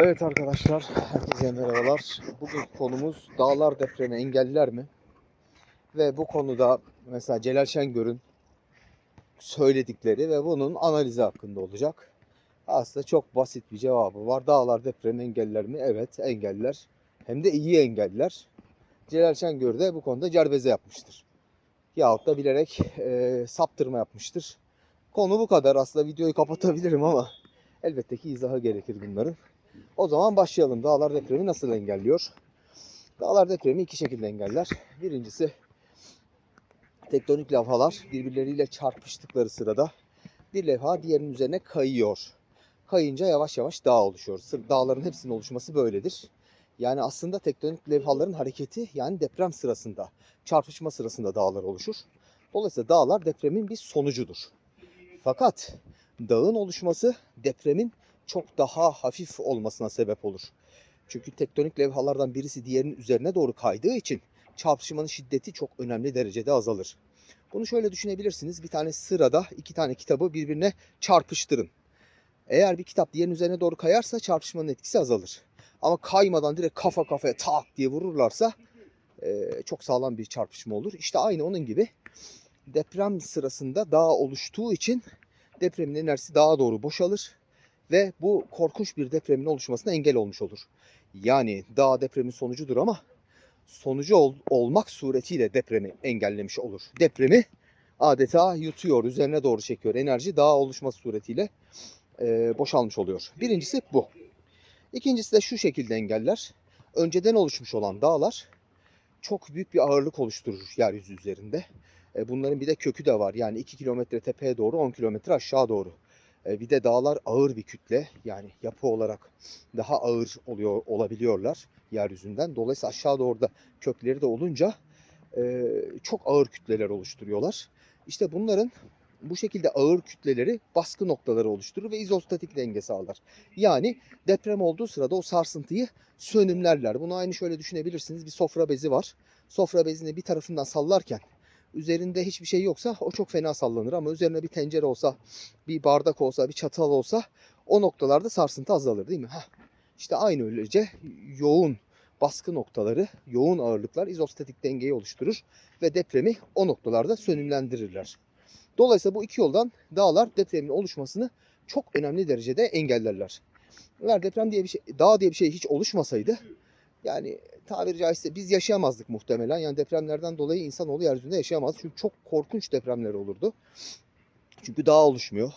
Evet arkadaşlar, herkese merhabalar. Bugün konumuz dağlar depremi engeller mi? Ve bu konuda mesela Celal Şengör'ün söyledikleri ve bunun analizi hakkında olacak. Aslında çok basit bir cevabı var. Dağlar depremi engeller mi? Evet, engeller. Hem de iyi engeller. Celal Şengör de bu konuda cerbeze yapmıştır. Yahut da bilerek e, saptırma yapmıştır. Konu bu kadar. Aslında videoyu kapatabilirim ama elbette ki izahı gerekir bunların. O zaman başlayalım. Dağlar depremi nasıl engelliyor? Dağlar depremi iki şekilde engeller. Birincisi tektonik levhalar birbirleriyle çarpıştıkları sırada bir levha diğerinin üzerine kayıyor. Kayınca yavaş yavaş dağ oluşuyor. Sır- Dağların hepsinin oluşması böyledir. Yani aslında tektonik levhaların hareketi yani deprem sırasında, çarpışma sırasında dağlar oluşur. Dolayısıyla dağlar depremin bir sonucudur. Fakat dağın oluşması depremin çok daha hafif olmasına sebep olur. Çünkü tektonik levhalardan birisi diğerinin üzerine doğru kaydığı için çarpışmanın şiddeti çok önemli derecede azalır. Bunu şöyle düşünebilirsiniz. Bir tane sırada iki tane kitabı birbirine çarpıştırın. Eğer bir kitap diğerinin üzerine doğru kayarsa çarpışmanın etkisi azalır. Ama kaymadan direkt kafa kafaya tak diye vururlarsa e, çok sağlam bir çarpışma olur. İşte aynı onun gibi deprem sırasında dağ oluştuğu için depremin enerjisi dağa doğru boşalır ve bu korkunç bir depremin oluşmasına engel olmuş olur. Yani dağ depremin sonucudur ama sonucu ol- olmak suretiyle depremi engellemiş olur. Depremi adeta yutuyor, üzerine doğru çekiyor. Enerji dağ oluşması suretiyle e, boşalmış oluyor. Birincisi bu. İkincisi de şu şekilde engeller. Önceden oluşmuş olan dağlar çok büyük bir ağırlık oluşturur yeryüzü üzerinde. E, bunların bir de kökü de var. Yani 2 kilometre tepeye doğru 10 kilometre aşağı doğru. E, Bir de dağlar ağır bir kütle yani yapı olarak daha ağır oluyor olabiliyorlar yeryüzünden. Dolayısıyla aşağı doğru da kökleri de olunca e, çok ağır kütleler oluşturuyorlar. İşte bunların bu şekilde ağır kütleleri baskı noktaları oluşturur ve izostatik denge sağlar. Yani deprem olduğu sırada o sarsıntıyı sönümlerler. Bunu aynı şöyle düşünebilirsiniz. Bir sofra bezi var. Sofra bezini bir tarafından sallarken üzerinde hiçbir şey yoksa o çok fena sallanır ama üzerine bir tencere olsa, bir bardak olsa, bir çatal olsa o noktalarda sarsıntı azalır değil mi? Heh. İşte aynı öylece yoğun baskı noktaları, yoğun ağırlıklar izostatik dengeyi oluşturur ve depremi o noktalarda sönümlendirirler. Dolayısıyla bu iki yoldan dağlar depremin oluşmasını çok önemli derecede engellerler. Eğer deprem diye bir şey, dağ diye bir şey hiç oluşmasaydı yani tabiri caizse biz yaşayamazdık muhtemelen. Yani depremlerden dolayı insanoğlu yeryüzünde yaşayamaz. Çünkü çok korkunç depremler olurdu. Çünkü dağ oluşmuyor.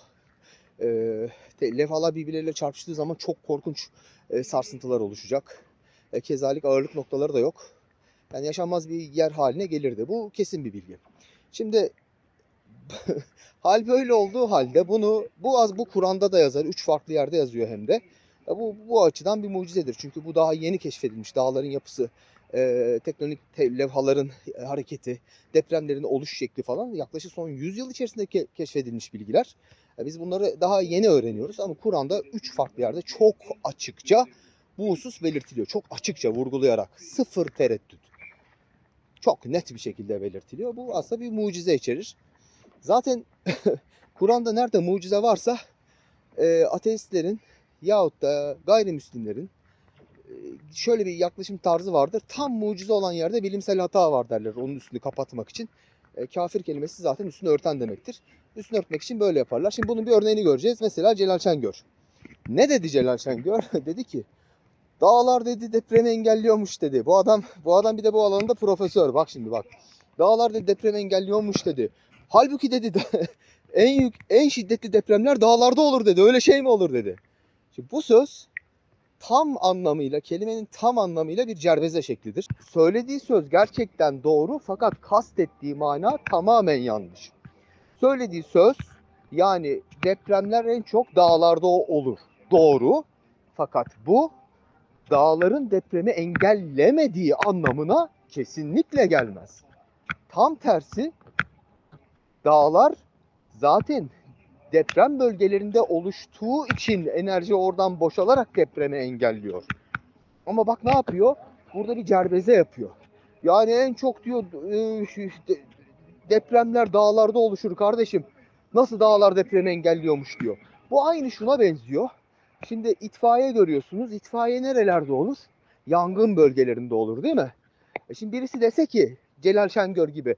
De- levhalar birbirleriyle çarpıştığı zaman çok korkunç e, sarsıntılar oluşacak. E, kezalik ağırlık noktaları da yok. Yani yaşanmaz bir yer haline gelirdi. Bu kesin bir bilgi. Şimdi hal böyle olduğu halde bunu bu az bu Kur'an'da da yazar. Üç farklı yerde yazıyor hem de. Ya bu, bu açıdan bir mucizedir. Çünkü bu daha yeni keşfedilmiş. Dağların yapısı, e, tektonik te- levhaların e, hareketi, depremlerin oluş şekli falan yaklaşık son 100 yıl içerisinde ke- keşfedilmiş bilgiler. E, biz bunları daha yeni öğreniyoruz ama Kur'an'da 3 farklı yerde çok açıkça bu husus belirtiliyor. Çok açıkça vurgulayarak sıfır tereddüt. Çok net bir şekilde belirtiliyor. Bu aslında bir mucize içerir. Zaten Kur'an'da nerede mucize varsa e, ateistlerin yahut da gayrimüslimlerin e, şöyle bir yaklaşım tarzı vardır. Tam mucize olan yerde bilimsel hata var derler onun üstünü kapatmak için. E, kafir kelimesi zaten üstünü örten demektir. Üstünü örtmek için böyle yaparlar. Şimdi bunun bir örneğini göreceğiz. Mesela Celal Şengör. Ne dedi Celal Şengör? dedi ki dağlar dedi depremi engelliyormuş dedi. Bu adam bu adam bir de bu alanında profesör. Bak şimdi bak. Dağlar dedi depremi engelliyormuş dedi. Halbuki dedi en yük en şiddetli depremler dağlarda olur dedi. Öyle şey mi olur dedi. Şimdi bu söz tam anlamıyla, kelimenin tam anlamıyla bir cerbeze şeklidir. Söylediği söz gerçekten doğru fakat kastettiği mana tamamen yanlış. Söylediği söz yani depremler en çok dağlarda olur. Doğru. Fakat bu dağların depremi engellemediği anlamına kesinlikle gelmez. Tam tersi dağlar zaten deprem bölgelerinde oluştuğu için enerji oradan boşalarak depremi engelliyor. Ama bak ne yapıyor? Burada bir cerbeze yapıyor. Yani en çok diyor e, depremler dağlarda oluşur kardeşim. Nasıl dağlar depremi engelliyormuş diyor. Bu aynı şuna benziyor. Şimdi itfaiye görüyorsunuz. İtfaiye nerelerde olur? Yangın bölgelerinde olur değil mi? E şimdi birisi dese ki Celal Şengör gibi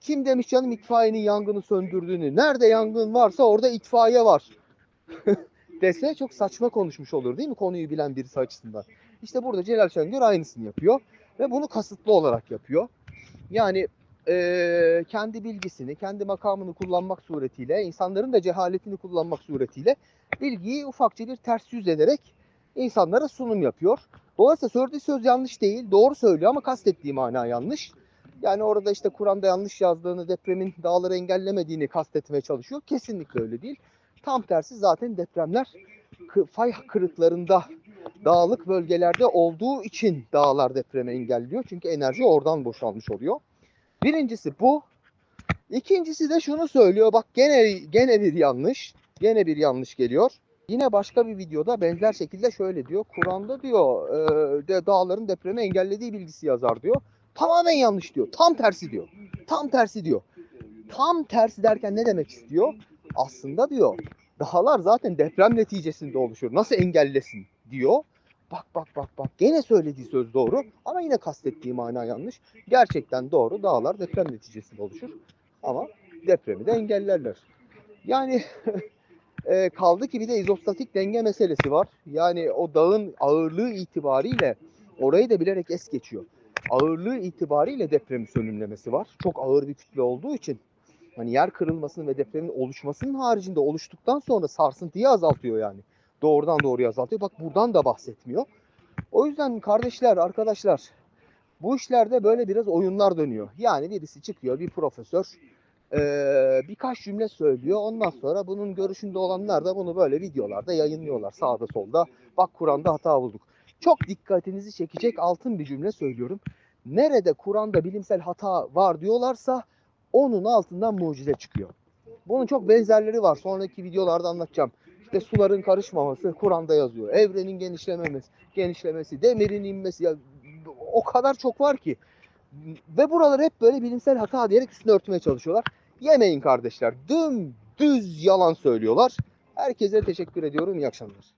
kim demiş canım itfaiyenin yangını söndürdüğünü? Nerede yangın varsa orada itfaiye var. dese çok saçma konuşmuş olur değil mi konuyu bilen birisi açısından. İşte burada Celal Şengör aynısını yapıyor ve bunu kasıtlı olarak yapıyor. Yani eee, kendi bilgisini, kendi makamını kullanmak suretiyle, insanların da cehaletini kullanmak suretiyle bilgiyi ufakça bir ters yüz ederek insanlara sunum yapıyor. Dolayısıyla söylediği söz yanlış değil, doğru söylüyor ama kastettiği mana yanlış. Yani orada işte Kur'an'da yanlış yazdığını, depremin dağları engellemediğini kastetmeye çalışıyor. Kesinlikle öyle değil. Tam tersi zaten depremler fay kırıklarında dağlık bölgelerde olduğu için dağlar depremi engelliyor. Çünkü enerji oradan boşalmış oluyor. Birincisi bu. İkincisi de şunu söylüyor. Bak gene gene bir yanlış. Gene bir yanlış geliyor. Yine başka bir videoda benzer şekilde şöyle diyor. Kur'an'da diyor e, de dağların depremi engellediği bilgisi yazar diyor. Tamamen yanlış diyor. Tam tersi diyor. Tam tersi diyor. Tam tersi derken ne demek istiyor? Aslında diyor dağlar zaten deprem neticesinde oluşur. Nasıl engellesin diyor. Bak bak bak bak gene söylediği söz doğru ama yine kastettiği mana yanlış. Gerçekten doğru dağlar deprem neticesinde oluşur. Ama depremi de engellerler. Yani e, kaldı ki bir de izostatik denge meselesi var. Yani o dağın ağırlığı itibariyle orayı da bilerek es geçiyor. Ağırlığı itibariyle depremi sönümlemesi var. Çok ağır bir kütle olduğu için hani yer kırılmasının ve depremin oluşmasının haricinde oluştuktan sonra sarsıntıyı azaltıyor yani. Doğrudan doğruya azaltıyor. Bak buradan da bahsetmiyor. O yüzden kardeşler, arkadaşlar bu işlerde böyle biraz oyunlar dönüyor. Yani birisi çıkıyor, bir profesör eee, birkaç cümle söylüyor. Ondan sonra bunun görüşünde olanlar da bunu böyle videolarda yayınlıyorlar sağda solda. Bak Kur'an'da hata bulduk. Çok dikkatinizi çekecek altın bir cümle söylüyorum. Nerede Kur'an'da bilimsel hata var diyorlarsa onun altından mucize çıkıyor. Bunun çok benzerleri var. Sonraki videolarda anlatacağım. İşte suların karışmaması Kur'an'da yazıyor. Evrenin genişlememesi, genişlemesi, demirin inmesi ya o kadar çok var ki. Ve buraları hep böyle bilimsel hata diyerek üstünü örtmeye çalışıyorlar. Yemeyin kardeşler. Dümdüz yalan söylüyorlar. Herkese teşekkür ediyorum. İyi akşamlar.